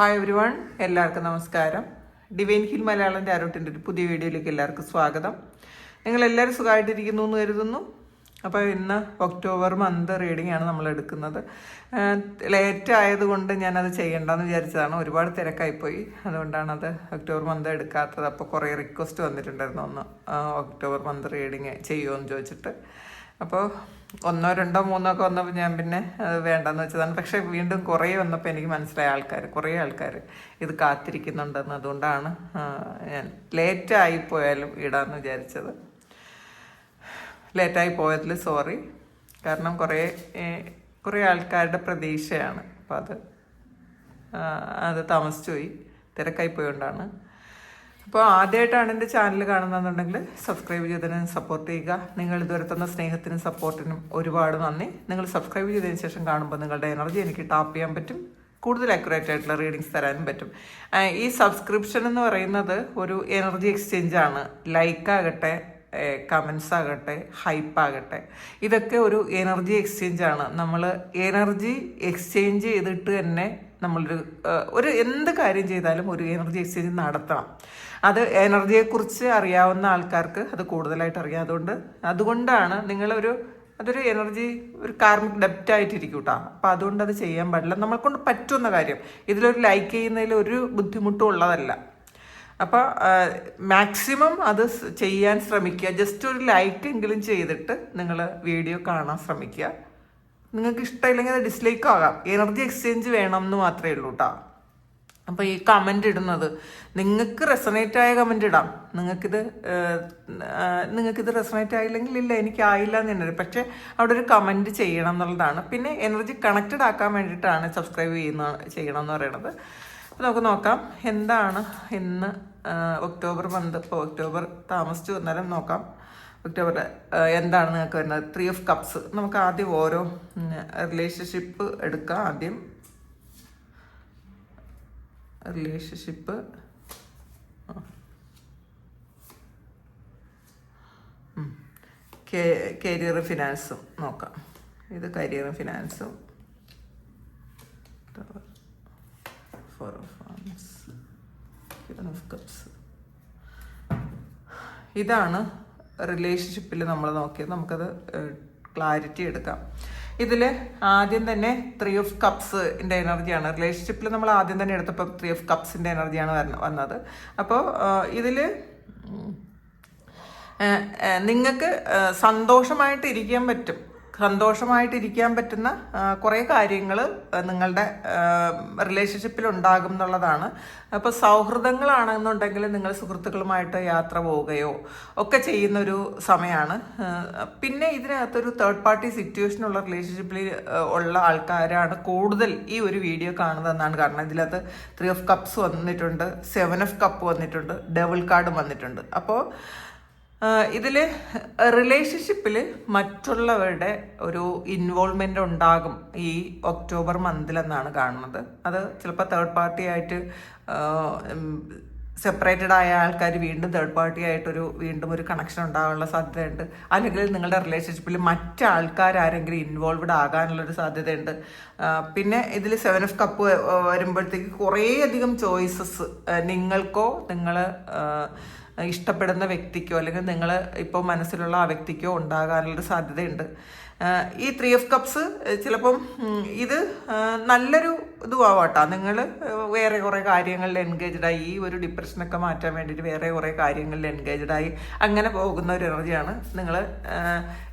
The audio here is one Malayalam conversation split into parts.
ഹായ് എവരി വൺ എല്ലാവർക്കും നമസ്കാരം. ഡിവൈൻ ഹിൽ മലയാളന്റെ അരോട്ടിന്റെ ഒരു പുതിയ വീഡിയോയിലേക്ക് എല്ലാവർക്കും സ്വാഗതം. നിങ്ങൾ എല്ലാവരും സുഖമായിട്ടിരിക്കുന്നു എന്ന് കരുതുന്നു. അപ്പോൾ ഇന്ന് ഒക്ടോബർ മന്ത് റീഡിംഗ് ആണ് നമ്മൾ എടുക്കുന്നത്. ലേറ്റ് ആയതുകൊണ്ട് ഞാനത് ചെയ്യണ്ടെന്ന് വിചാരിച്ചതാണ്. ഒരുപാട് തിരക്കായിപ്പോയി അതുകൊണ്ടാണ് അത് ഒക്ടോബർ മന്ത് എടുക്കാത്തത്. അപ്പോൾ കുറേ റിക്വസ്റ്റ് വന്നിട്ടുണ്ടായിരുന്നു ഒന്ന് ഒക്ടോബർ മന്ത് റീഡിങ് ചെയ്യുമോ എന്ന് ചോദിച്ചിട്ട്. അപ്പോൾ ഒന്നോ രണ്ടോ മൂന്നോ ഒക്കെ വന്നപ്പോൾ ഞാൻ പിന്നെ അത് വേണ്ടെന്ന് വെച്ചതാണ്. പക്ഷേ വീണ്ടും കുറേ വന്നപ്പോൾ എനിക്ക് മനസ്സിലായ ആൾക്കാർ കുറേ ആൾക്കാർ ഇത് കാത്തിരിക്കുന്നുണ്ടെന്ന് അതുകൊണ്ടാണ് ഞാൻ ലേറ്റായി പോയാലും ഇടാമെന്ന് വിചാരിച്ചത്. ലേറ്റായി പോയതിൽ സോറി കാരണം കുറേ കുറേ ആൾക്കാരുടെ പ്രതീക്ഷയാണ്. അപ്പോൾ അത് അത് താമസിച്ചു പോയി തിരക്കായി പോയോണ്ടാണ്. അപ്പോൾ ആദ്യമായിട്ടാണ് എന്റെ ചാനൽ കാണുന്നതെന്നുണ്ടെങ്കിൽ സബ്സ്ക്രൈബ് ചെയ്തതിന് സപ്പോർട്ട് ചെയ്യുക. നിങ്ങൾ ഇതുവരെ തന്ന സ്നേഹത്തിനും സപ്പോർട്ടിനും ഒരുപാട് നന്ദി. നിങ്ങൾ സബ്സ്ക്രൈബ് ചെയ്തതിന് ശേഷം കാണുമ്പോൾ നിങ്ങളുടെ എനർജി എനിക്ക് ടാപ്പ് ചെയ്യാൻ പറ്റും. കൂടുതൽ അക്യുറേറ്റ് ആയിട്ടുള്ള റീഡിങ്സ് തരാനും പറ്റും. ഈ സബ്സ്ക്രിപ്ഷൻ എന്ന് പറയുന്നത് ഒരു എനർജി എക്സ്ചേഞ്ച് ആണ്. ലൈക്ക് ആകട്ടെ കമൻസ് ആകട്ടെ ഹൈപ്പ് ആകട്ടെ. ഇതൊക്കെ ഒരു എനർജി എക്സ്ചേഞ്ച് ആണ്. നമ്മൾ എനർജി എക്സ്ചേഞ്ച് ചെയ്തിട്ട് തന്നെ നമ്മളൊരു ഒരു എന്ത് കാര്യം ചെയ്താലും ഒരു എനർജി എക്സ്ചേഞ്ച് നടത്തണം. അത് എനർജിയെക്കുറിച്ച് അറിയാവുന്ന ആൾക്കാർക്ക് അത് കൂടുതലായിട്ട് അറിയാം. അതുകൊണ്ട് അതുകൊണ്ടാണ് നിങ്ങളൊരു അതൊരു എനർജി ഒരു കാർമിക് ഡെപ്റ്റ് ആയിട്ടിരിക്കും കേട്ടോ അപ്പം അതുകൊണ്ട് അത് ചെയ്യാൻ പാടില്ല. നമ്മളെക്കൊണ്ട് പറ്റുന്ന കാര്യം. ഇതിലൊരു ലൈക്ക് ചെയ്യുന്നതിൽ ഒരു ബുദ്ധിമുട്ടും ഉള്ളതല്ല. അപ്പോൾ മാക്സിമം അത് ചെയ്യാൻ ശ്രമിക്കുക. ജസ്റ്റ് ഒരു ലൈക്ക് എങ്കിലും ചെയ്തിട്ട് നിങ്ങൾ വീഡിയോ കാണാൻ ശ്രമിക്കുക. നിങ്ങൾക്ക് ഇഷ്ടമില്ലെങ്കിൽ അത് ഡിസ്ലൈക്ക് ആകാം. എനർജി എക്സ്ചേഞ്ച് വേണം എന്ന് മാത്രമേ ഉള്ളൂ കേട്ടോ അപ്പോൾ ഈ കമന്റ് ഇടുന്നത് നിങ്ങൾക്ക് റെസണേറ്റ് ആയ കമന്റ് ഇടാം. നിങ്ങൾക്കിത് നിങ്ങൾക്കിത് റെസണേറ്റ് ആയില്ലെങ്കിൽ ഇല്ല എനിക്ക് ആയില്ല എന്ന് തന്നെ പക്ഷേ അവിടെ ഒരു കമന്റ് ചെയ്യണം എന്നുള്ളതാണ്. പിന്നെ എനർജി കണക്റ്റഡ് ആക്കാൻ വേണ്ടിയിട്ടാണ് സബ്സ്ക്രൈബ് ചെയ്യുന്ന ചെയ്യണം എന്ന് പറയണത്. അപ്പോൾ നമുക്ക് നോക്കാം എന്താണ് ഇന്ന് ഒക്ടോബർ മന്ത് ഇപ്പോൾ ഒക്ടോബർ താമസിച്ചു വന്നാലും നോക്കാം. ഒക്ടോബർ ആഹ്, എന്താണ് നിങ്ങൾക്ക് വരുന്നത്? ത്രീ ഓഫ് കപ്സ് നമുക്ക് ആദ്യം ഓരോ റിലേഷൻഷിപ്പ് എടുക്കാം ആദ്യം. റിലേഷൻഷിപ്പ് കരിയർ ഫിനാൻസും നോക്കാം. ഇത് കരിയറും ഫിനാൻസും ഫോർ കപ്സ് ഇതാണ് റിലേഷൻഷിപ്പിൽ നമ്മൾ നോക്കിയത് നമുക്കത് ക്ലാരിറ്റി എടുക്കാം. ഇതിൽ ആദ്യം തന്നെ ത്രീ ഓഫ് കപ്സിന്റെ എനർജിയാണ് റിലേഷൻഷിപ്പിൽ നമ്മൾ ആദ്യം തന്നെ എടുത്തപ്പോൾ ത്രീ ഓഫ് കപ്സിന്റെ എനർജിയാണ് വന്നത്. അപ്പോൾ ഇതിൽ നിങ്ങൾക്ക് സന്തോഷമായിട്ട് ഇരിക്കാൻ പറ്റും. സന്തോഷമായിട്ട് ഇരിക്കാൻ പറ്റുന്ന കുറേ കാര്യങ്ങൾ നിങ്ങളുടെ റിലേഷൻഷിപ്പിൽ ഉണ്ടാകും എന്നുള്ളതാണ്. അപ്പോൾ സൗഹൃദങ്ങളാണെന്നുണ്ടെങ്കിൽ നിങ്ങൾ സുഹൃത്തുക്കളുമായിട്ട് യാത്ര പോവുകയോ ഒക്കെ ചെയ്യുന്നൊരു സമയമാണ് പിന്നെ ഇതിനകത്തൊരു തേർഡ് പാർട്ടി സിറ്റുവേഷനുള്ള റിലേഷൻഷിപ്പിൽ ഉള്ള ആൾക്കാരാണ് കൂടുതൽ ഈ ഒരു വീഡിയോ കാണുന്നതെന്നാണ് കാരണം. ഇതിനകത്ത് ത്രീ ഓഫ് കപ്സ് വന്നിട്ടുണ്ട് സെവൻ ഓഫ് കപ്പ് വന്നിട്ടുണ്ട് ഡബിൾ കാർഡും വന്നിട്ടുണ്ട്. അപ്പോൾ ഇതിൽ റിലേഷൻഷിപ്പിൽ മറ്റുള്ളവരുടെ ഒരു ഇൻവോൾവ്മെന്റ് ഉണ്ടാകും ഈ ഒക്ടോബർ മന്തിലെന്നാണ് കാണുന്നത്. അത് ചിലപ്പോൾ തേർഡ് പാർട്ടി ആയിട്ട് സെപ്പറേറ്റഡ് ആയ ആൾക്കാർ വീണ്ടും തേർഡ് പാർട്ടി ആയിട്ടൊരു വീണ്ടും ഒരു കണക്ഷൻ ഉണ്ടാകാനുള്ള സാധ്യതയുണ്ട്. അല്ലെങ്കിൽ നിങ്ങളുടെ റിലേഷൻഷിപ്പിൽ മറ്റ് ആൾക്കാർ ആരെങ്കിലും ഇൻവോൾവ്ഡ് ആകാനുള്ളൊരു സാധ്യതയുണ്ട്. പിന്നെ ഇതിൽ സെവൻ ഓഫ് കപ്പ് വരുമ്പോഴത്തേക്ക് കുറേയധികം ചോയ്സസ് നിങ്ങൾക്കോ നിങ്ങൾ ഇഷ്ടപ്പെടുന്ന വ്യക്തിക്കോ അല്ലെങ്കിൽ നിങ്ങൾ ഇപ്പോൾ മനസ്സിലുള്ള ആ വ്യക്തിക്കോ ഉണ്ടാകാനുള്ളൊരു സാധ്യതയുണ്ട്. ഈ ത്രീ ഓഫ് കപ്സ് ചിലപ്പം ഇത് നല്ലൊരു ഇതുവാട്ടോ നിങ്ങൾ വേറെ കുറേ കാര്യങ്ങളിൽ എൻഗേജ്ഡ് ആയി ഈ ഒരു ഡിപ്രഷനൊക്കെ മാറ്റാൻ വേണ്ടിയിട്ട് വേറെ കുറേ കാര്യങ്ങളിൽ എൻഗേജ്ഡ് ആയി അങ്ങനെ പോകുന്ന ഒരു എനർജിയാണ്. നിങ്ങൾ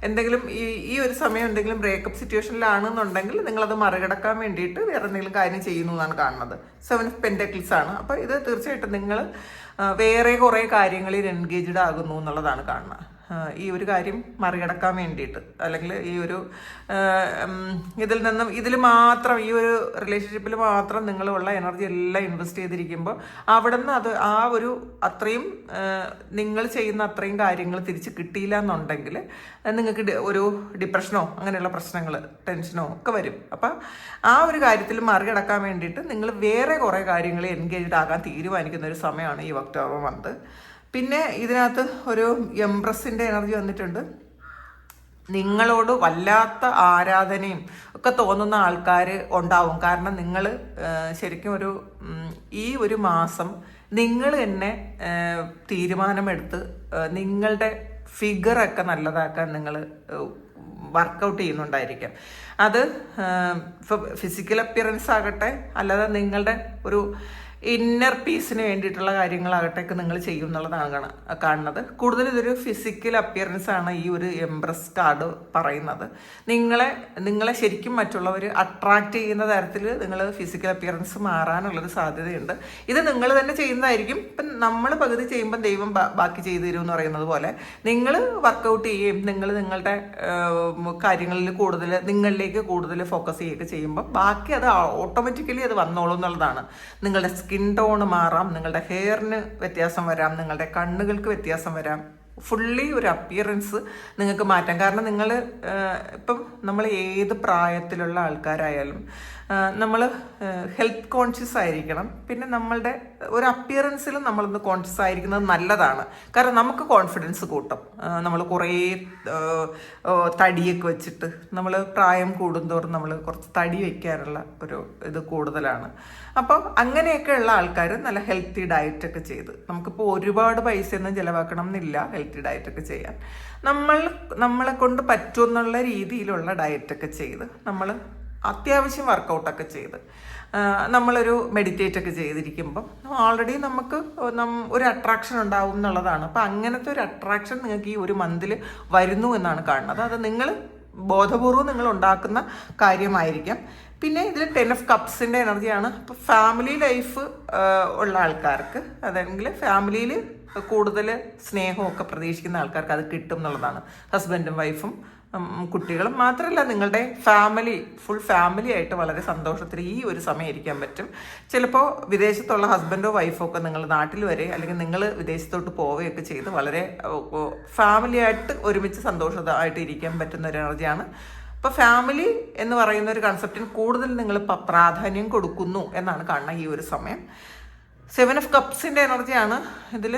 എന്തെങ്കിലും ഈ ഈ ഒരു സമയം എന്തെങ്കിലും ബ്രേക്കപ്പ് സിറ്റുവേഷനിലാണെന്നുണ്ടെങ്കിൽ നിങ്ങളത് മറികടക്കാൻ വേണ്ടിയിട്ട് വേറെ എന്തെങ്കിലും കാര്യം ചെയ്യുന്നു എന്നാണ് കാണുന്നത്. സെവൻ പെന്റക്കിൾസ് ആണ്. അപ്പോൾ ഇത് തീർച്ചയായിട്ടും നിങ്ങൾ വേറെ കുറേ കാര്യങ്ങളിൽ എൻഗേജ്ഡ് ആകുന്നു എന്നുള്ളതാണ് കാണുന്നത്. ഈ ഒരു കാര്യം മറികടക്കാൻ വേണ്ടിയിട്ട്. അല്ലെങ്കിൽ ഈ ഒരു ഇതിൽ നിന്നും ഇതിൽ മാത്രം ഈ ഒരു റിലേഷൻഷിപ്പിൽ മാത്രം നിങ്ങളുള്ള എനർജി എല്ലാം ഇൻവെസ്റ്റ് ചെയ്തിരിക്കുമ്പോൾ അവിടെ നിന്ന് അത് ആ ഒരു അത്രയും നിങ്ങൾ ചെയ്യുന്ന അത്രയും കാര്യങ്ങൾ തിരിച്ച് കിട്ടിയില്ല എന്നുണ്ടെങ്കിൽ നിങ്ങൾക്ക് ഒരു ഡിപ്രഷനോ അങ്ങനെയുള്ള പ്രശ്നങ്ങൾ ടെൻഷനോ ഒക്കെ വരും. അപ്പം ആ ഒരു കാര്യത്തിൽ മറികടക്കാൻ വേണ്ടിയിട്ട് നിങ്ങൾ വേറെ കുറേ കാര്യങ്ങൾ എൻഗേജ്ഡ് ആകാൻ തീരുമാനിക്കുന്ന ഒരു സമയമാണ് ഈ ഒക്ടോബർ മന്ത് പിന്നെ ഇതിനകത്ത് ഒരു എംപ്രസിന്റെ എനർജി വന്നിട്ടുണ്ട്. നിങ്ങളോട് വല്ലാത്ത ആരാധനയും ഒക്കെ തോന്നുന്ന ആൾക്കാർ ഉണ്ടാവും. കാരണം നിങ്ങൾ ശരിക്കും ഒരു ഈ ഒരു മാസം നിങ്ങൾ തന്നെ തീരുമാനമെടുത്ത് നിങ്ങളുടെ ഫിഗറൊക്കെ നല്ലതാക്കാൻ നിങ്ങൾ വർക്കൗട്ട് ചെയ്യുന്നുണ്ടായിരിക്കാം. അത് ഫിസിക്കൽ അപ്പിയറൻസ് ആകട്ടെ അല്ലാതെ നിങ്ങളുടെ ഒരു ഇന്നർ പീസിന് വേണ്ടിയിട്ടുള്ള കാര്യങ്ങളാകട്ടെ ഒക്കെ നിങ്ങൾ ചെയ്യും എന്നുള്ളതാണ് കാണ- കാണുന്നത്. കൂടുതൽ ഇതൊരു ഫിസിക്കൽ അപ്പിയറൻസ് ആണ് ഈ ഒരു എംബ്രസ് കാർഡ് പറയുന്നത്. നിങ്ങളെ നിങ്ങളെ ശരിക്കും മറ്റുള്ളവർ അട്രാക്ട് ചെയ്യുന്ന തരത്തിൽ നിങ്ങൾ ഫിസിക്കൽ അപ്പിയറൻസ് മാറാനുള്ളൊരു സാധ്യതയുണ്ട്. ഇത് നിങ്ങൾ തന്നെ ചെയ്യുന്നതായിരിക്കും. ഇപ്പം നമ്മൾ പകുതി ചെയ്യുമ്പം ദൈവം ബാക്കി ചെയ്തു തരും എന്ന് പറയുന്നത് പോലെ നിങ്ങൾ വർക്കൗട്ട് ചെയ്യുകയും നിങ്ങൾ നിങ്ങളുടെ കാര്യങ്ങളിൽ കൂടുതൽ നിങ്ങളിലേക്ക് കൂടുതൽ ഫോക്കസ് ചെയ്യുകയൊക്കെ ചെയ്യുമ്പോൾ ബാക്കി അത് ഓട്ടോമാറ്റിക്കലി അത് വന്നോളും എന്നുള്ളതാണ് നിങ്ങളുടെ സ്കിൻ ടോൺ മാറാം നിങ്ങളുടെ ഹെയറിന് വ്യത്യാസം വരാം നിങ്ങളുടെ കണ്ണുകൾക്ക് വ്യത്യാസം വരാം. ഫുള്ളി ഒരു അപ്പിയറൻസ് നിങ്ങൾക്ക് മാറ്റാം. കാരണം നിങ്ങൾ ഇപ്പം നമ്മൾ ഏത് പ്രായത്തിലുള്ള ആൾക്കാരായാലും നമ്മൾ ഹെൽത്ത് കോൺഷ്യസ് ആയിരിക്കണം. പിന്നെ നമ്മളുടെ ഒരു അപ്പിയറൻസിലും നമ്മളൊന്ന് കോൺഷ്യസ് ആയിരിക്കുന്നത് നല്ലതാണ്. കാരണം നമുക്ക് കോൺഫിഡൻസ് കൂട്ടും. നമ്മൾ കുറേ തടിയൊക്കെ വെച്ചിട്ട് നമ്മൾ പ്രായം കൂടുന്തോറും നമ്മൾ കുറച്ച് തടി വയ്ക്കാനുള്ള ഒരു ഇത് കൂടുതലാണ്. അപ്പോൾ അങ്ങനെയൊക്കെയുള്ള ആൾക്കാർ നല്ല ഹെൽത്തി ഡയറ്റൊക്കെ ചെയ്ത്. നമുക്കിപ്പോൾ ഒരുപാട് പൈസയൊന്നും ചിലവാക്കണം എന്നില്ല ഹെൽത്തി ഡയറ്റൊക്കെ ചെയ്യാൻ. നമ്മൾ നമ്മളെ കൊണ്ട് പറ്റുമെന്നുള്ള രീതിയിലുള്ള ഡയറ്റൊക്കെ ചെയ്ത് നമ്മൾ അത്യാവശ്യം വർക്കൗട്ടൊക്കെ ചെയ്ത്. നമ്മളൊരു മെഡിറ്റേറ്റ് ഒക്കെ ചെയ്തിരിക്കുമ്പം ഓൾറെഡി നമുക്ക് ഒരു അട്രാക്ഷൻ ഉണ്ടാവും എന്നുള്ളതാണ്. അപ്പം അങ്ങനത്തെ ഒരു അട്രാക്ഷൻ നിങ്ങൾക്ക് ഈ ഒരു മന്തിൽ വരുന്നു എന്നാണ് കാണുന്നത്. അത് നിങ്ങൾ ബോധപൂർവം നിങ്ങൾ ഉണ്ടാക്കുന്ന കാര്യമായിരിക്കാം. പിന്നെ ഇതിൽ ടെൻ ഓഫ് കപ്സിന്റെ എനർജിയാണ്. അപ്പോൾ ഫാമിലി ലൈഫ് ഉള്ള ആൾക്കാർക്ക് അതല്ലെങ്കിൽ ഫാമിലിയിൽ കൂടുതൽ സ്നേഹമൊക്കെ പ്രതീക്ഷിക്കുന്ന ആൾക്കാർക്ക് അത് കിട്ടും എന്നുള്ളതാണ്. ഹസ്ബൻഡും വൈഫും കുട്ടികളും മാത്രമല്ല നിങ്ങളുടെ ഫാമിലി ഫുൾ ഫാമിലി ആയിട്ട് വളരെ സന്തോഷത്തിൽ ഈ ഒരു സമയം ഇരിക്കാൻ പറ്റും. ചിലപ്പോൾ വിദേശത്തുള്ള ഹസ്ബൻഡോ വൈഫോ ഒക്കെ നിങ്ങൾ നാട്ടിൽ വരെ അല്ലെങ്കിൽ നിങ്ങൾ വിദേശത്തോട്ട് പോവുകയൊക്കെ ചെയ്ത് വളരെ ഫാമിലി ആയിട്ട് ഒരുമിച്ച് സന്തോഷമായിട്ട് ഇരിക്കാൻ പറ്റുന്ന ഒരു എനർജിയാണ് അപ്പോൾ ഫാമിലി എന്ന് പറയുന്ന ഒരു കൺസെപ്റ്റിന് കൂടുതൽ നിങ്ങൾ പ്രാധാന്യം കൊടുക്കുന്നു എന്നാണ് കാണുന്നത് ഈ ഒരു സമയം. സെവൻ ഓഫ് കപ്സിന്റെ എനർജിയാണ് ഇതിൽ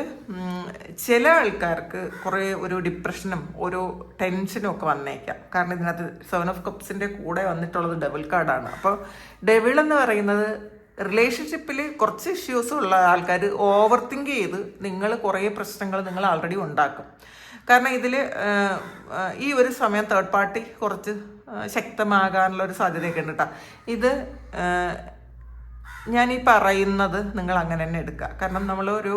ചില ആൾക്കാർക്ക് കുറേ ഒരു ഡിപ്രഷനും ഒരു ടെൻഷനും ഒക്കെ വന്നേക്കാം. കാരണം ഇതിനകത്ത് സെവൻ ഓഫ് കപ്സിന്റെ കൂടെ വന്നിട്ടുള്ളത് ഡബിൾ കാർഡാണ് അപ്പോൾ ഡെവിൾ എന്ന് പറയുന്നത് റിലേഷൻഷിപ്പിൽ കുറച്ച് ഇഷ്യൂസ് ഉള്ള ആൾക്കാർ ഓവർ തിങ്ക് ചെയ്ത് നിങ്ങൾ കുറേ പ്രശ്നങ്ങൾ നിങ്ങൾ ആൾറെഡി ഉണ്ടാക്കും. കാരണം ഇതിൽ ഈ ഒരു സമയം തേർഡ് പാർട്ടി കുറച്ച് ശക്തമാകാനുള്ള ഒരു സാധ്യതയൊക്കെ ഉണ്ട് കേട്ടോ ഇത് ഞാൻ ഈ പറയുന്നത് നിങ്ങൾ അങ്ങനെ തന്നെ എടുക്കുക കാരണം നമ്മൾ ഒരു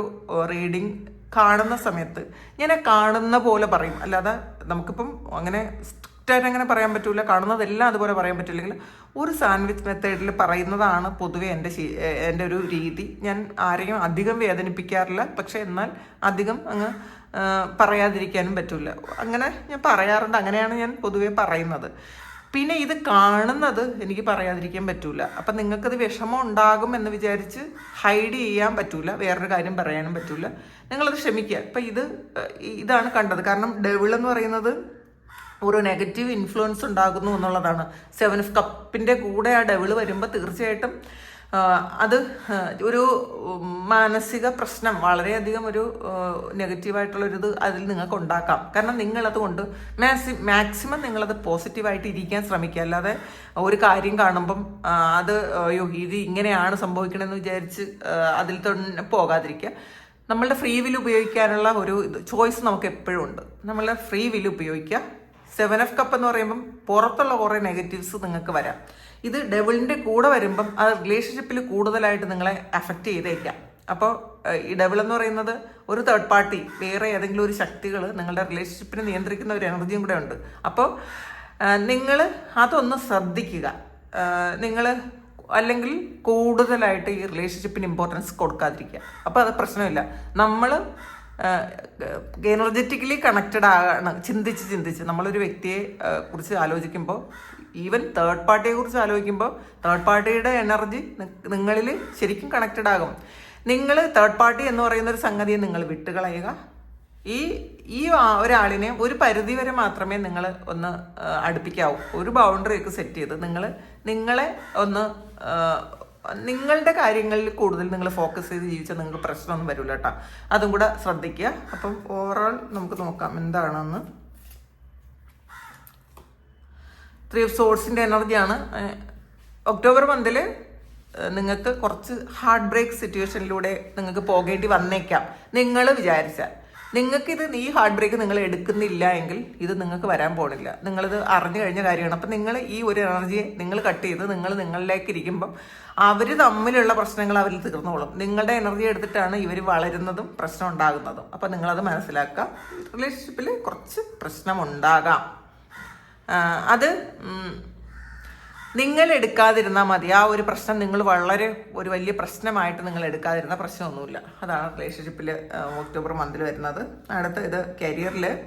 റീഡിങ് കാണുന്ന സമയത്ത് ഞാൻ കാണുന്ന പോലെ പറയും. അല്ലാതെ നമുക്കിപ്പം അങ്ങനെ സ്ട്രിക്റ്റായിട്ട് അങ്ങനെ പറയാൻ പറ്റൂല. കാണുന്നതെല്ലാം അതുപോലെ പറയാൻ പറ്റില്ലെങ്കിൽ ഒരു സാൻഡ്വിച്ച് മെത്തേഡിൽ പറയുന്നതാണ് പൊതുവെ എന്റെ എന്റെ ഒരു രീതി. ഞാൻ ആരെയും അധികം വേദനിപ്പിക്കാറില്ല. പക്ഷെ എന്നാൽ അധികം അങ്ങ് പറയാതിരിക്കാനും പറ്റില്ല അങ്ങനെ ഞാൻ പറയാറുണ്ട്. അങ്ങനെയാണ് ഞാൻ പൊതുവെ പറയുന്നത്. പിന്നെ ഇത് കാണുന്നത് എനിക്ക് പറയാതിരിക്കാൻ പറ്റൂല. അപ്പം നിങ്ങൾക്കത് വിഷമം ഉണ്ടാകും എന്ന് വിചാരിച്ച് ഹൈഡ് ചെയ്യാൻ പറ്റൂല. വേറൊരു കാര്യം പറയാനും പറ്റൂല. നിങ്ങളത് ക്ഷമിക്കുക. ഇപ്പം ഇത് ഇതാണ് കണ്ടത്. കാരണം ഡെവിൾ എന്ന് പറയുന്നത് ഒരു നെഗറ്റീവ് ഇൻഫ്ലുവൻസ് ഉണ്ടാകുന്നു എന്നുള്ളതാണ്. സെവൻ ഓഫ് കപ്പിന്റെ കൂടെ ആ ഡെവിൾ വരുമ്പോൾ തീർച്ചയായിട്ടും അത് ഒരു മാനസിക പ്രശ്നം വളരെയധികം ഒരു നെഗറ്റീവായിട്ടുള്ളൊരിത് അതിൽ നിങ്ങൾക്ക് ഉണ്ടാക്കാം. കാരണം നിങ്ങളത് കൊണ്ട് മാക്സി മാക്സിമം നിങ്ങളത് പോസിറ്റീവായിട്ട് ഇരിക്കാൻ ശ്രമിക്കുക. അല്ലാതെ ഒരു കാര്യം കാണുമ്പം അത് ഇത് ഇങ്ങനെയാണ് സംഭവിക്കണമെന്ന് വിചാരിച്ച് അതിൽ തന്നെ പോകാതിരിക്കുക. നമ്മളുടെ ഫ്രീ വിൽ ഉപയോഗിക്കാനുള്ള ഒരു ചോയ്സ് നമുക്ക് എപ്പോഴും ഉണ്ട്. നമ്മളുടെ ഫ്രീ വിൽ ഉപയോഗിക്കുക. സെവൻ എഫ് കപ്പ് എന്ന് പറയുമ്പം പുറത്തുള്ള കുറേ നെഗറ്റീവ്സ് നിങ്ങൾക്ക് വരാം. ഇത് ഡെവിളിന്റെ കൂടെ വരുമ്പം ആ റിലേഷൻഷിപ്പിൽ കൂടുതലായിട്ട് നിങ്ങളെ അഫക്റ്റ് ചെയ്തേക്കാം. അപ്പോൾ ഈ ഡെവിൾ എന്ന് പറയുന്നത് ഒരു തേർഡ് പാർട്ടി വേറെ ഏതെങ്കിലും ഒരു ശക്തികൾ നിങ്ങളുടെ റിലേഷൻഷിപ്പിനെ നിയന്ത്രിക്കുന്ന ഒരു എനർജിയും കൂടെ ഉണ്ട്. അപ്പോൾ നിങ്ങൾ അതൊന്ന് ശ്രദ്ധിക്കുക. നിങ്ങൾ അല്ലെങ്കിൽ കൂടുതലായിട്ട് ഈ റിലേഷൻഷിപ്പിന് ഇമ്പോർട്ടൻസ് കൊടുക്കാതിരിക്കുക. അപ്പോൾ അത് പ്രശ്നമില്ല. നമ്മൾ എനർജറ്റിക്കലി കണക്റ്റഡ് ആണ് ചിന്തിച്ച് ചിന്തിച്ച്. നമ്മളൊരു വ്യക്തിയെ കുറിച്ച് ആലോചിക്കുമ്പോൾ ഈവൻ തേർഡ് പാർട്ടിയെ കുറിച്ച് ആലോചിക്കുമ്പോൾ തേർഡ് പാർട്ടിയുടെ എനർജി നിങ്ങളിൽ ശരിക്കും കണക്റ്റഡ് ആകും. നിങ്ങൾ തേർഡ് പാർട്ടി എന്ന് പറയുന്ന ഒരു സംഗതിയെ നിങ്ങൾ വിട്ടുകളയുക. ഈ ഈ ഒരാളിനെ ഒരു പരിധി വരെ മാത്രമേ നിങ്ങൾ ഒന്ന് അടുപ്പിക്കാവൂ. ഒരു ബൗണ്ടറി ഒക്കെ സെറ്റ് ചെയ്ത് നിങ്ങൾ നിങ്ങളെ ഒന്ന് നിങ്ങളുടെ കാര്യങ്ങളിൽ കൂടുതൽ നിങ്ങൾ ഫോക്കസ് ചെയ്ത് ജീവിച്ചാൽ നിങ്ങൾക്ക് പ്രശ്നമൊന്നും വരില്ല കേട്ടോ അതും കൂടെ ശ്രദ്ധിക്കുക. അപ്പം ഓവറോൾ നമുക്ക് നോക്കാം എന്താണെന്ന്. ത്രീ ഓഫ് സോഴ്സിന്റെ എനർജിയാണ് ഒക്ടോബർ മന്തിൽ നിങ്ങൾക്ക് കുറച്ച് ഹാർട്ട് ബ്രേക്ക് സിറ്റുവേഷനിലൂടെ നിങ്ങൾക്ക് പോകേണ്ടി വന്നേക്കാം. നിങ്ങൾ വിചാരിച്ചാൽ. നിങ്ങൾക്കിത് ഈ ഹാർട്ട് ബ്രേക്ക് നിങ്ങൾ എടുക്കുന്നില്ല എങ്കിൽ ഇത് നിങ്ങൾക്ക് വരാൻ പോണില്ല. നിങ്ങളിത് അറിഞ്ഞു കഴിഞ്ഞ കാര്യമാണ്. അപ്പം നിങ്ങൾ ഈ ഒരു എനർജിയെ നിങ്ങൾ കട്ട് ചെയ്ത് നിങ്ങൾ നിങ്ങളിലേക്ക് ഇരിക്കുമ്പം അവർ തമ്മിലുള്ള പ്രശ്നങ്ങൾ അവർ തീർന്നോളും. നിങ്ങളുടെ എനർജി എടുത്തിട്ടാണ് ഇവർ വളരുന്നതും പ്രശ്നം ഉണ്ടാകുന്നതും. അപ്പം നിങ്ങളത് മനസ്സിലാക്കുക റിലേഷൻഷിപ്പിൽ കുറച്ച് പ്രശ്നമുണ്ടാകാം അത് നിങ്ങൾ എടുക്കാതിരുന്നാൽ മതി. ആ ഒരു പ്രശ്നം നിങ്ങൾ വളരെ ഒരു വലിയ പ്രശ്നമായിട്ട് നിങ്ങൾ എടുക്കാതിരുന്ന പ്രശ്നമൊന്നുമില്ല. അതാണ് റിലേഷൻഷിപ്പിൽ ഒക്ടോബർ മന്തിൽ വരുന്നത്. അടുത്ത ഇത് കരിയറിൽ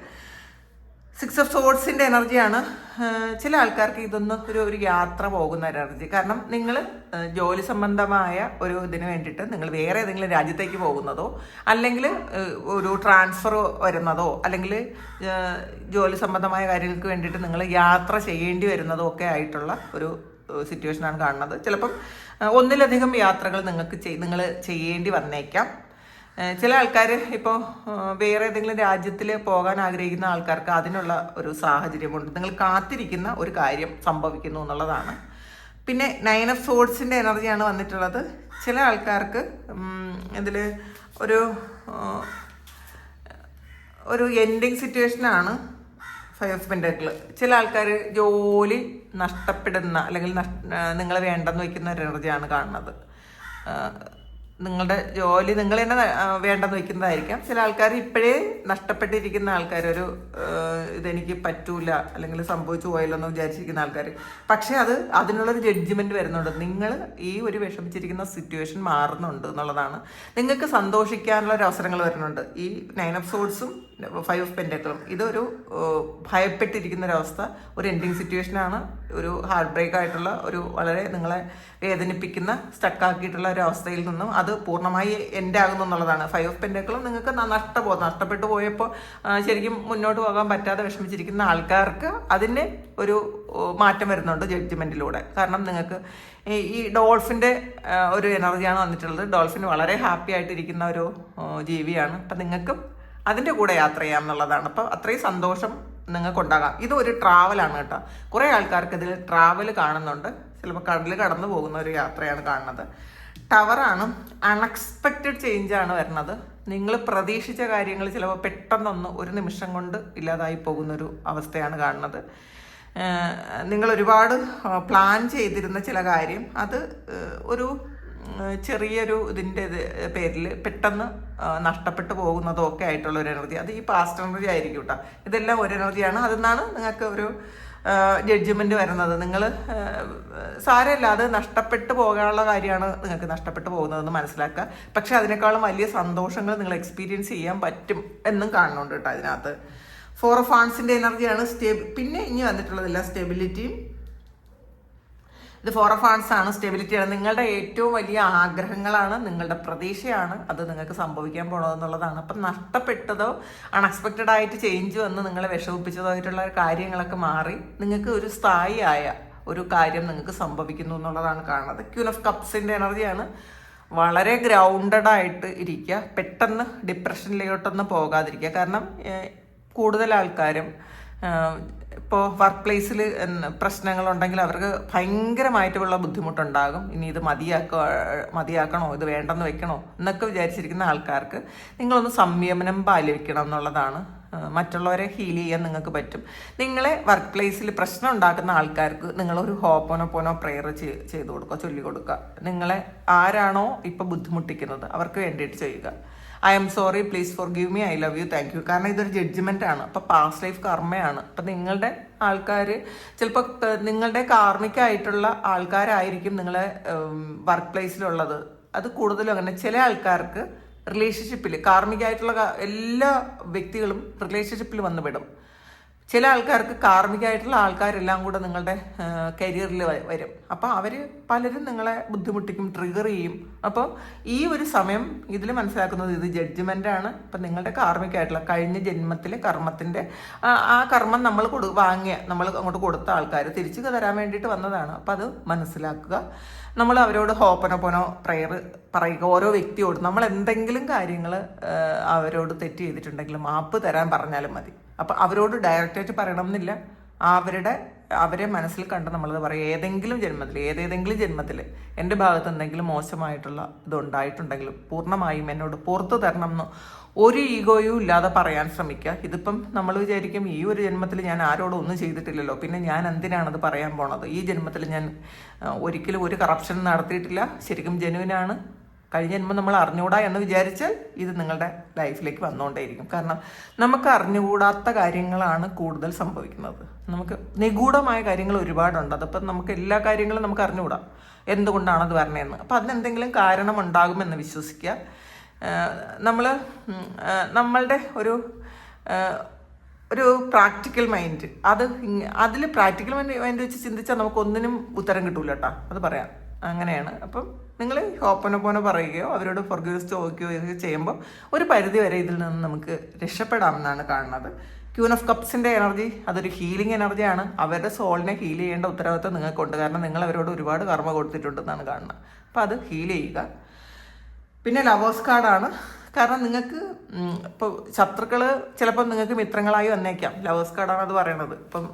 സിക്സ് ഓഫ് സോഡ്സിന്റെ എനർജിയാണ് ചില ആൾക്കാർക്ക് ഇതൊന്ന് ഒരു ഒരു യാത്ര പോകുന്ന ഒരു എനർജി. കാരണം നിങ്ങൾ ജോലി സംബന്ധമായ ഒരു ഇതിന് വേണ്ടിയിട്ട് നിങ്ങൾ വേറെ ഏതെങ്കിലും രാജ്യത്തേക്ക് പോകുന്നതോ അല്ലെങ്കിൽ ഒരു ട്രാൻസ്ഫർ വരുന്നതോ അല്ലെങ്കിൽ ജോലി സംബന്ധമായ കാര്യങ്ങൾക്ക് വേണ്ടിയിട്ട് നിങ്ങൾ യാത്ര ചെയ്യേണ്ടി വരുന്നതോ ഒക്കെ ആയിട്ടുള്ള ഒരു സിറ്റുവേഷനാണ് കാണുന്നത്. ചിലപ്പം ഒന്നിലധികം യാത്രകൾ നിങ്ങൾക്ക് നിങ്ങൾ ചെയ്യേണ്ടി വന്നേക്കാം. ചില ആൾക്കാർ ഇപ്പോൾ വേറെ ഏതെങ്കിലും രാജ്യത്തിൽ പോകാൻ ആഗ്രഹിക്കുന്ന ആൾക്കാർക്ക് അതിനുള്ള ഒരു സാഹചര്യമുണ്ട്. നിങ്ങൾ കാത്തിരിക്കുന്ന ഒരു കാര്യം സംഭവിക്കുന്നു എന്നുള്ളതാണ്. പിന്നെ നയൻ ഓഫ് സോഡ്സിന്റെ എനർജിയാണ് വന്നിട്ടുള്ളത്. ചില ആൾക്കാർക്ക് ഇതിൽ ഒരു ഒരു എൻഡിങ് സിറ്റുവേഷനാണ് ഫൈവ് ഓഫ് പെൻഡക്കിൾ ചില ആൾക്കാർ ജോലി നഷ്ടപ്പെടുന്ന അല്ലെങ്കിൽ നിങ്ങൾ വേണ്ടെന്ന് വയ്ക്കുന്ന ഒരു എനർജിയാണ് കാണുന്നത്. നിങ്ങളുടെ ജോലി നിങ്ങൾ തന്നെ വേണ്ടെന്ന് വെക്കുന്നതായിരിക്കാം ചില ആൾക്കാർ ഇപ്പോഴേ നഷ്ടപ്പെട്ടിരിക്കുന്ന ആൾക്കാർ ഒരു ഇതെനിക്ക് പറ്റൂല അല്ലെങ്കിൽ സംഭവിച്ചു പോയല്ലോ എന്ന് വിചാരിച്ചിരിക്കുന്ന ആൾക്കാർ പക്ഷേ അത് അതിനുള്ളൊരു ജഡ്ജ്മെന്റ് വരുന്നുണ്ട്. നിങ്ങൾ ഈ ഒരു വിഷമിച്ചിരിക്കുന്ന സിറ്റുവേഷൻ മാറുന്നുണ്ട് എന്നുള്ളതാണ്. നിങ്ങൾക്ക് സന്തോഷിക്കാനുള്ള ഒരു അവസരങ്ങൾ വരുന്നുണ്ട്. ഈ നൈൻ ഓഫ് സോഡ്സും ഫൈവ് ഓഫ് പെൻഡക്കളും ഇതൊരു ഭയപ്പെട്ടിരിക്കുന്ന ഒരവസ്ഥ ഒരു എൻഡിങ് സിറ്റുവേഷനാണ് ഒരു ഹാർട്ട് ബ്രേക്ക് ആയിട്ടുള്ള ഒരു വളരെ നിങ്ങളെ വേദനിപ്പിക്കുന്ന സ്റ്റക്കാക്കിയിട്ടുള്ള ഒരു അവസ്ഥയിൽ നിന്നും അത് പൂർണമായി എൻഡ് ആകുന്നു എന്നുള്ളതാണ്. ഫൈവ് ഓഫ് പെൻഡക്കളും നിങ്ങൾക്ക് ന- നഷ്ടപോ നഷ്ടപ്പെട്ടു പോയപ്പോൾ ശരിക്കും മുന്നോട്ട് പോകാൻ പറ്റാതെ വിഷമിച്ചിരിക്കുന്ന ആൾക്കാർക്ക് അതിന് ഒരു മാറ്റം വരുന്നുണ്ട് ജഡ്ജ്മെന്റിലൂടെ കാരണം നിങ്ങൾക്ക് ഈ ഡോൾഫിന്റെ ഒരു എനർജിയാണ് വന്നിട്ടുള്ളത്. ഡോൾഫിൻ വളരെ ഹാപ്പി ആയിട്ടിരിക്കുന്ന ഒരു ജീവിയാണ്. അപ്പം നിങ്ങൾക്കും അതിന്റെ കൂടെ യാത്ര ചെയ്യാം എന്നുള്ളതാണ് അപ്പോൾ അത്രയും സന്തോഷം നിങ്ങൾക്കുണ്ടാകാം. ഇത് ഒരു ട്രാവലാണ് കേട്ടോ. കുറേ ആൾക്കാർക്ക് ഇതിൽ ട്രാവൽ കാണുന്നുണ്ട്. ചിലപ്പോൾ കടൽ കടന്നു പോകുന്ന ഒരു യാത്രയാണ് കാണുന്നത്. ടവറാണ് അൺഎക്സ്പെക്റ്റഡ് ചേഞ്ച് ആണ് വരുന്നത്. നിങ്ങൾ പ്രതീക്ഷിച്ച കാര്യങ്ങൾ ചിലപ്പോൾ പെട്ടെന്നൊന്ന് ഒരു നിമിഷം കൊണ്ട് ഇല്ലാതായി പോകുന്നൊരു അവസ്ഥയാണ് കാണുന്നത്. നിങ്ങൾ ഒരുപാട് പ്ലാൻ ചെയ്തിരുന്ന ചില കാര്യം. അത് ഒരു ചെറിയൊരു ഇതിന്റെ പേരിൽ പെട്ടെന്ന് നഷ്ടപ്പെട്ടു പോകുന്നതോ ഒക്കെ ആയിട്ടുള്ള ഒരു എനർജി. അത് ഈ പാസ്റ്റ് എനർജി ആയിരിക്കും കേട്ടോ ഇതെല്ലാം ഒരു എനർജിയാണ്. അതെന്നാണ് നിങ്ങൾക്ക് ഒരു ജഡ്ജ്മെന്റ് വരുന്നത്. നിങ്ങൾ സാരമില്ല അത് നഷ്ടപ്പെട്ടു പോകാനുള്ള കാര്യമാണ് നിങ്ങൾക്ക് നഷ്ടപ്പെട്ടു പോകുന്നതെന്ന് മനസ്സിലാക്കുക. പക്ഷെ അതിനേക്കാളും വലിയ സന്തോഷങ്ങൾ നിങ്ങൾ എക്സ്പീരിയൻസ് ചെയ്യാൻ പറ്റും എന്നും കാണുന്നുണ്ട് കേട്ടോ അതിനകത്ത് ഫോർ ഓഫ് ആൺസിന്റെ എനർജിയാണ് സ്റ്റേ പിന്നെ ഇനി വന്നിട്ടുള്ളതെല്ലാം സ്റ്റെബിലിറ്റിയും ഇത് ഫോർ ഓഫ് ആൺസ് ആണ് സ്റ്റെബിലിറ്റിയാണ് നിങ്ങളുടെ ഏറ്റവും വലിയ ആഗ്രഹങ്ങളാണ് നിങ്ങളുടെ പ്രതീക്ഷയാണ് അത് നിങ്ങൾക്ക് സംഭവിക്കാൻ പോണതെന്നുള്ളതാണ്. അപ്പം നഷ്ടപ്പെട്ടതോ അൺഎക്സ്പെക്റ്റഡ് ആയിട്ട് ചേഞ്ച് വന്ന് നിങ്ങളെ വിഷമിപ്പിച്ചതോ ആയിട്ടുള്ള കാര്യങ്ങളൊക്കെ മാറി നിങ്ങൾക്ക് ഒരു സ്ഥായിയായ ഒരു കാര്യം നിങ്ങൾക്ക് സംഭവിക്കുന്നു എന്നുള്ളതാണ് കാണുന്നത്. ക്യൂൻ ഓഫ് കപ്സിന്റെ എനർജിയാണ് വളരെ ഗ്രൗണ്ടഡ് ആയിട്ട് ഇരിക്കുക. പെട്ടെന്ന് ഡിപ്രഷനിലോട്ടൊന്നും പോകാതിരിക്കുക. കാരണം കൂടുതൽ ആൾക്കാരും ഇപ്പോൾ വർക്ക് പ്ലേസിൽ പ്രശ്നങ്ങളുണ്ടെങ്കിൽ അവർക്ക് ഭയങ്കരമായിട്ടുള്ള ബുദ്ധിമുട്ടുണ്ടാകും. ഇനി ഇത് മതിയാക്കോ മതിയാക്കണോ ഇത് വേണ്ടെന്ന് വെക്കണോ എന്നൊക്കെ വിചാരിച്ചിരിക്കുന്ന ആൾക്കാർക്ക് നിങ്ങളൊന്ന് സംയമനം പാലിക്കണം എന്നുള്ളതാണ്. മറ്റുള്ളവരെ ഹീൽ ചെയ്യാൻ നിങ്ങൾക്ക് പറ്റും. നിങ്ങളെ വർക്ക് പ്ലേസിൽ പ്രശ്നം ഉണ്ടാക്കുന്ന ആൾക്കാർക്ക് നിങ്ങളൊരു ഹോപ്പോനോ പോനോ പ്രെയർ ചെയ്ത് കൊടുക്കുക ചൊല്ലി കൊടുക്കുക നിങ്ങളെ ആരാണോ ഇപ്പം ബുദ്ധിമുട്ടിക്കുന്നത് അവർക്ക് വേണ്ടിയിട്ട് ചെയ്യുക. I am sorry please forgive me I love you thank you. കാരണം ഇതൊരു ജഡ്ജ്മെന്റ് ആണ്. അപ്പൊ പാസ്റ്റ് ലൈഫ് കർമ്മയാണ്. അപ്പൊ നിങ്ങളുടെ ആൾക്കാർ ചിലപ്പോൾ നിങ്ങളുടെ കാർമ്മികമായിട്ടുള്ള ആൾക്കാരായിരിക്കും നിങ്ങളെ വർക്ക് പ്ലേസിലുള്ളത് അത് കൂടുതലും അങ്ങനെ. ചില ആൾക്കാർക്ക് റിലേഷൻഷിപ്പിൽ കാർമ്മികമായിട്ടുള്ള എല്ലാ വ്യക്തികളും റിലേഷൻഷിപ്പിൽ വന്നു വിടും ചില ആൾക്കാർക്ക് കാർമ്മികമായിട്ടുള്ള ആൾക്കാരെല്ലാം കൂടെ നിങ്ങളുടെ കരിയറിൽ വരും. അപ്പോൾ അവർ പലരും നിങ്ങളെ ബുദ്ധിമുട്ടിക്കും ട്രിഗർ ചെയ്യും. അപ്പോൾ ഈ ഒരു സമയം ഇതിൽ മനസ്സിലാക്കുന്നത് ഇത് ജഡ്ജ്മെന്റ് ആണ്. അപ്പം നിങ്ങളുടെ കാർമ്മികമായിട്ടുള്ള കഴിഞ്ഞ ജന്മത്തിലെ കർമ്മത്തിന്റെ ആ കർമ്മം നമ്മൾ കൊടു വാങ്ങിയ നമ്മൾ അങ്ങോട്ട് കൊടുത്ത ആൾക്കാർ തിരിച്ചു തരാൻ വേണ്ടിയിട്ട് വന്നതാണ്. അപ്പം അത് മനസ്സിലാക്കുക. നമ്മൾ അവരോട് ഹോപ്പനൊപ്പനോ പ്രയർ പറയുക. ഓരോ വ്യക്തിയോടും നമ്മൾ എന്തെങ്കിലും കാര്യങ്ങൾ അവരോട് തെറ്റ് ചെയ്തിട്ടുണ്ടെങ്കിൽ മാപ്പ് തരാൻ പറഞ്ഞാലും മതി. അപ്പം അവരോട് ഡയറക്റ്റായിട്ട് പറയണം എന്നില്ല അവരുടെ അവരെ മനസ്സിൽ കണ്ട് നമ്മളത് പറയും. ഏതെങ്കിലും ജന്മത്തിൽ ഏതേതെങ്കിലും ജന്മത്തിൽ എന്റെ ഭാഗത്ത് എന്തെങ്കിലും മോശമായിട്ടുള്ള ഇതുണ്ടായിട്ടുണ്ടെങ്കിൽ പൂർണമായും എന്നോട് പുറത്തു തരണം എന്ന് ഒരു ഈഗോയും ഇല്ലാതെ പറയാൻ ശ്രമിക്കുക. ഇതിപ്പം നമ്മൾ വിചാരിക്കും ഈ ഒരു ജന്മത്തിൽ ഞാൻ ആരോടും ഒന്നും ചെയ്തിട്ടില്ലല്ലോ. പിന്നെ ഞാൻ എന്തിനാണത് പറയാൻ പോണത്? ഈ ജന്മത്തിൽ ഞാൻ ഒരിക്കലും ഒരു കറപ്ഷൻ നടത്തിയിട്ടില്ല. ശരിക്കും ജെനുവിനാണ് കഴിഞ്ഞ ജന്മം നമ്മൾ അറിഞ്ഞുകൂടാ എന്ന് വിചാരിച്ചാൽ ഇത് നിങ്ങളുടെ ലൈഫിലേക്ക് വന്നുകൊണ്ടേയിരിക്കും. കാരണം നമുക്ക് അറിഞ്ഞുകൂടാത്ത കാര്യങ്ങളാണ് കൂടുതൽ സംഭവിക്കുന്നത്. നമുക്ക് നിഗൂഢമായ കാര്യങ്ങൾ ഒരുപാടുണ്ട്. അതിപ്പോൾ നമുക്ക് എല്ലാ കാര്യങ്ങളും നമുക്ക് അറിഞ്ഞുകൂടാ. എന്തുകൊണ്ടാണ് അത് അപ്പം അതിനെന്തെങ്കിലും കാരണം ഉണ്ടാകുമെന്ന് വിശ്വസിക്കുക നമ്മൾ നമ്മളുടെ ഒരു ഒരു പ്രാക്ടിക്കൽ മൈൻഡ്. അത് അതിൽ പ്രാക്ടിക്കൽ മൈൻഡ് വെച്ച് ചിന്തിച്ചാൽ നമുക്ക് ഒന്നിനും ഉത്തരം കിട്ടൂല കേട്ടോ അത് പറയാം. അങ്ങനെയാണ്. അപ്പം നിങ്ങൾ ഹോപ്പനൊപ്പോനെ പറയുകയോ അവരോട് ഫൊർഗ്യൂസ് ചോദിക്കുകയോ ചെയ്യുമ്പോൾ ഒരു പരിധി വരെ ഇതിൽ നിന്ന് നമുക്ക് രക്ഷപ്പെടാമെന്നാണ് കാണുന്നത്. ക്യൂൻ ഓഫ് കപ്സിന്റെ എനർജി അതൊരു ഹീലിംഗ് എനർജിയാണ് അവരുടെ സോളിനെ ഹീൽ ചെയ്യേണ്ട ഉത്തരവാദിത്വം നിങ്ങൾക്കുണ്ട്. കാരണം നിങ്ങൾ അവരോട് ഒരുപാട് കർമ്മ കൊടുത്തിട്ടുണ്ടെന്നാണ് കാണുന്നത്. അപ്പോൾ അത് ഹീൽ ചെയ്യുക. പിന്നെ ലവേഴ്സ് കാർഡാണ് കാരണം നിങ്ങൾക്ക് ഇപ്പോൾ ശത്രുക്കൾ ചിലപ്പോൾ നിങ്ങൾക്ക് മിത്രങ്ങളായി വന്നേക്കാം. ലവേഴ്സ് കാർഡാണ് അത് പറയണത്. ഇപ്പം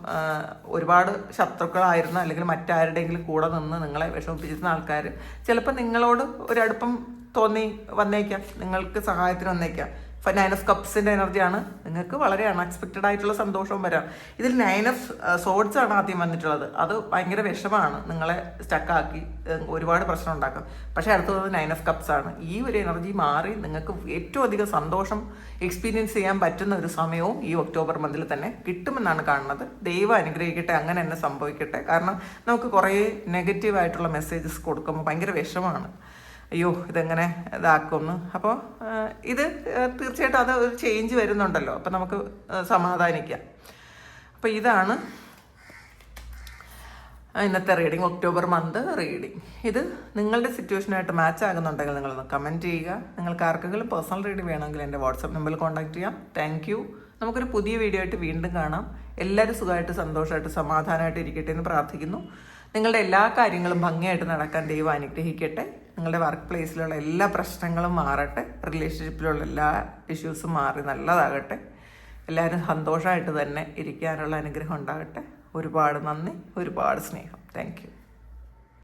ഒരുപാട് ശത്രുക്കളായിരുന്ന അല്ലെങ്കിൽ മറ്റാരുടെയെങ്കിലും കൂടെ നിന്ന് നിങ്ങളെ വിഷമിപ്പിച്ചിരുന്ന ആൾക്കാർ ചിലപ്പോൾ നിങ്ങളോട് ഒരടുപ്പം തോന്നി വന്നേക്കാം. നിങ്ങൾക്ക് സഹായത്തിന് വന്നേക്കാം. നയൻ ഓഫ് കപ്സിന്റെ എനർജിയാണ്. നിങ്ങൾക്ക് വളരെ അൺഎക്സ്പെക്റ്റഡ് ആയിട്ടുള്ള സന്തോഷവും വരാം. ഇതിൽ നയൻ ഓഫ് സോഡ്സ് ആണ് ആദ്യം വന്നിട്ടുള്ളത്. അത് ഭയങ്കര വിഷമാണ്. നിങ്ങളെ സ്റ്റക്കാക്കി ഒരുപാട് പ്രശ്നം ഉണ്ടാക്കും. പക്ഷേ അടുത്തത് നയൻ ഓഫ് കപ്സ് ആണ്. ഈ ഒരു എനർജി മാറി നിങ്ങൾക്ക് ഏറ്റവും അധികം സന്തോഷം എക്സ്പീരിയൻസ് ചെയ്യാൻ പറ്റുന്ന ഒരു സമയവും ഈ ഒക്ടോബർ മന്തിൽ തന്നെ കിട്ടുമെന്നാണ് കാണുന്നത്. ദൈവം അനുഗ്രഹിക്കട്ടെ അങ്ങനെ തന്നെ സംഭവിക്കട്ടെ. കാരണം നമുക്ക് കുറേ നെഗറ്റീവായിട്ടുള്ള മെസ്സേജസ് കൊടുക്കുമ്പോൾ ഭയങ്കര വിഷമാണ്. അയ്യോ ഇതെങ്ങനെ ഇതാക്കുമെന്ന്. അപ്പോൾ ഇത് തീർച്ചയായിട്ടും അത് ഒരു ചേഞ്ച് വരുന്നുണ്ടല്ലോ. അപ്പം നമുക്ക് സമാധാനിക്കാം. അപ്പോൾ ഇതാണ് ഇന്നത്തെ റീഡിങ് ഒക്ടോബർ മന്ത് റീഡിങ് ഇത് നിങ്ങളുടെ സിറ്റുവേഷനായിട്ട് മാച്ച് ആകുന്നുണ്ടെങ്കിൽ നിങ്ങളൊന്ന് കമന്റ് ചെയ്യുക. നിങ്ങൾക്ക് ആർക്കെങ്കിലും പേഴ്സണൽ റീഡിങ് വേണമെങ്കിൽ എന്റെ വാട്സപ്പ് നമ്പറിൽ കോൺടാക്ട് ചെയ്യാം. താങ്ക് യു നമുക്കൊരു പുതിയ വീഡിയോ ആയിട്ട് വീണ്ടും കാണാം. എല്ലാവരും സുഖമായിട്ട് സന്തോഷമായിട്ട് സമാധാനമായിട്ട് ഇരിക്കട്ടെ എന്ന് പ്രാർത്ഥിക്കുന്നു. നിങ്ങളുടെ എല്ലാ കാര്യങ്ങളും ഭംഗിയായിട്ട് നടക്കാൻ ദൈവം അനുഗ്രഹിക്കട്ടെ. നിങ്ങളുടെ വർക്ക് പ്ലേസിലുള്ള എല്ലാ പ്രശ്നങ്ങളും മാറട്ടെ. റിലേഷൻഷിപ്പിലുള്ള എല്ലാ ഇഷ്യൂസും മാറി നല്ലതാകട്ടെ. എല്ലാവരും സന്തോഷമായിട്ട് തന്നെ ഇരിക്കാനുള്ള അനുഗ്രഹം ഉണ്ടാകട്ടെ. ഒരുപാട് നന്ദി ഒരുപാട് സ്നേഹം. താങ്ക്